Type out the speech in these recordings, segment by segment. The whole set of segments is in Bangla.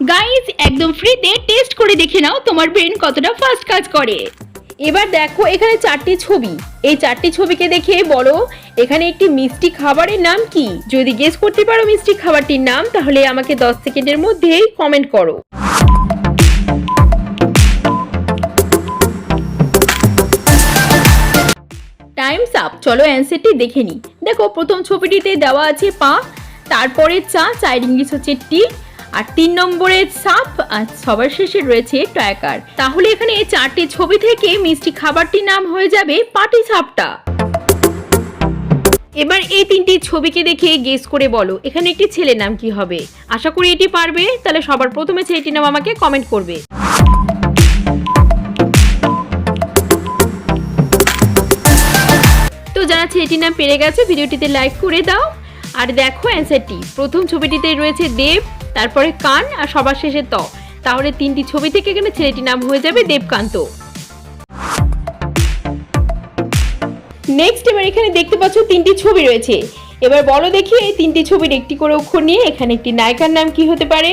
গাইস একদম ফ্রিতে টেস্ট করে দেখে নাও তোমার ব্রেন কতটা ফাস্ট কাজ করে। এবার দেখো এখানে চারটি ছবি। এই চারটি ছবিকে দেখে বলো, এখানে একটি মিষ্টি খাবারের নাম কি? যদি গেস করতে পারো মিষ্টি খাবারটির নাম, তাহলে আমাকে 10 সেকেন্ডের মধ্যেই কমেন্ট করো। টাইমস আপ চলো অ্যান্সারটি দেখে নিই। দেখো, প্রথম ছবিটিতে দেওয়া আছে পা, তারপরে চা চায়ের ইংলিশ হচ্ছে টি আর তিন নম্বরে সাপ আর সবার শেষে রয়েছে টয়াকার তাহলে এখানে চারটি ছবি থেকে মিষ্টি খাবারটির নাম হয়ে যাবে পাটি সাপটা। এবার এই তিনটি ছবিকে দেখে গেস করে বলো, এখানে একটি ছেলের নাম কি হবে? আশা করি এটি পারবে, তাহলে সবার প্রথমে ছেলেটির নাম আমাকে কমেন্ট করবে। তো যারা ছেলেটির নাম পেরে গেছে, ভিডিওটিতে লাইক করে দাও। আর দেখো অ্যান্সারটি প্রথম ছবিটিতে রয়েছে দেব তারপরে কান আর সবার শেষে ত। তাহলে তিনটি ছবি থেকে এখানে ছেলেটির নাম হয়ে যাবে দেবকান্ত। নেক্সট এবার এখানে দেখতে পাচ্ছ তিনটি ছবি রয়েছে। এবার বলো দেখি এই তিনটি ছবির একটি করে অক্ষর নিয়ে এখানে একটি নায়িকার নাম কি হতে পারে?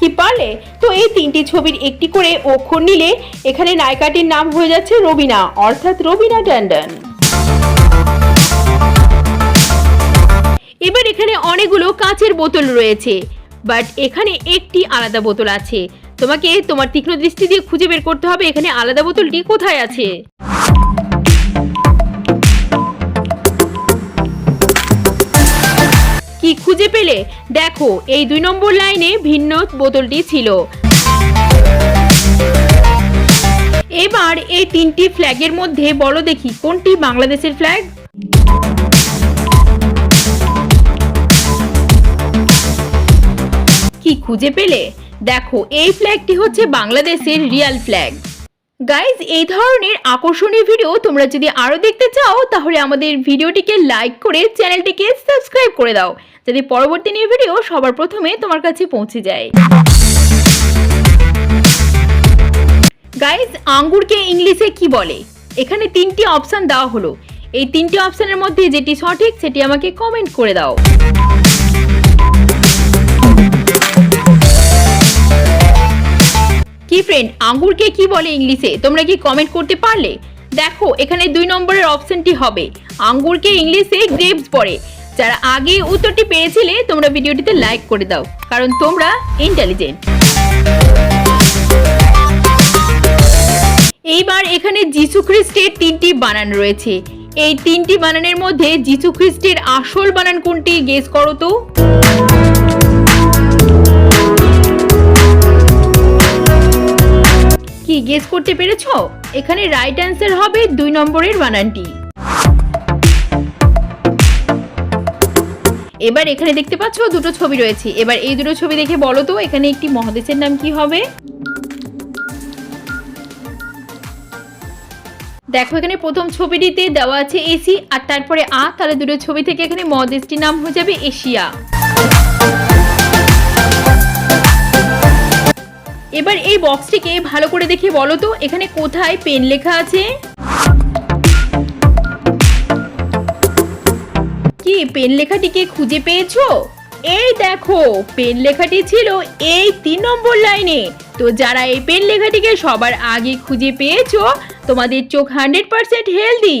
কি পারলে? তো এই তিনটি ছবির একটি করে অক্ষর নিলে এখানে নায়িকাটির নাম হয়ে যাচ্ছে রবিনা, অর্থাৎ রবিনা ট্যান্ডন। এবার এখানে অনেকগুলো কাঁচের বোতল রয়েছে বাট এখানে একটি আলাদা বোতল আছে। তোমাকে তোমার তীক্ষ্ণ দৃষ্টি দিয়ে খুঁজে বের করতে হবে, এখানে আলাদা বোতলটি কোথায় আছে? কি খুঁজে পেলে? দেখো, এই দুই নম্বর লাইনে ভিন্ন বোতলটি ছিল। এবার এই তিনটি ফ্ল্যাগের মধ্যে বলো দেখি, কোনটি বাংলাদেশের ফ্ল্যাগ খুঁজে পেলে? দেখো, এই ফ্ল্যাগটি হচ্ছে বাংলাদেশের রিয়াল ফ্ল্যাগ গাইজ এই ধরনের আকর্ষণীয় ভিডিও তোমরা যদি আরও দেখতে চাও, তাহলে আমাদের ভিডিওটিকে লাইক করে চ্যানেলটিকে সাবস্ক্রাইব করে দাও, যাতে পরবর্তী নিয়ে ভিডিও সবার প্রথমে তোমার কাছে পৌঁছে যায়। গাইজ আঙ্গুরকে ইংলিশে কি বলে? এখানে তিনটি অপশান দেওয়া হলো। এই তিনটি অপশানের মধ্যে যেটি সঠিক, সেটি আমাকে কমেন্ট করে দাও। ফ্রেন্ড আঙ্গুরকে কি বলে ইংলিশে? তোমরা কি কমেন্ট করতে পারলে? দেখো, এখানে দুই নম্বরের অপশনটি হবে। আঙ্গুরকে ইংলিশে গ্রেপস পড়ে যারা আগে উত্তরটি পেয়েছিলে তোমরা ভিডিওটিতে লাইক করে দাও, কারণ তোমরা ইন্টেলিজেন্ট এইবার এখানে যিশু খ্রিস্টের তিনটি বানান রয়েছে। এই তিনটি বানানের মধ্যে যিশু খ্রিস্টের আসল বানান কোনটি গেস করো তো। কি গেস করতে পেরেছ? এখানে রাইট অ্যান্সার হবে দুই নম্বরের বানানটি এবার এখানে দেখতে পাচ্ছ দুটো ছবি রয়েছে। এবার এই দুটো ছবি দেখে বলো তো, এখানে একটি মহাদেশের নাম কি হবে? দেখো, এখানে প্রথম ছবিটিতে দেওয়া আছে এসি, আর তারপরে আ, তাহলে দুটো ছবি থেকে এখানে মহাদেশটির নাম হয়ে যাবে এশিয়া। এবার এই বক্সটিকে ভালো করে দেখে বলো তো, এখানে কোথায় পেন লেখা আছে? কি পেন লেখাটিকে খুঁজে পেয়েছ? এই দেখো পেন লেখাটি ছিল এই তিন নম্বর লাইনে। তো যারা এই পেন লেখাটিকে সবার আগে খুঁজে পেয়েছ, তোমাদের চোখ hundred percent healthy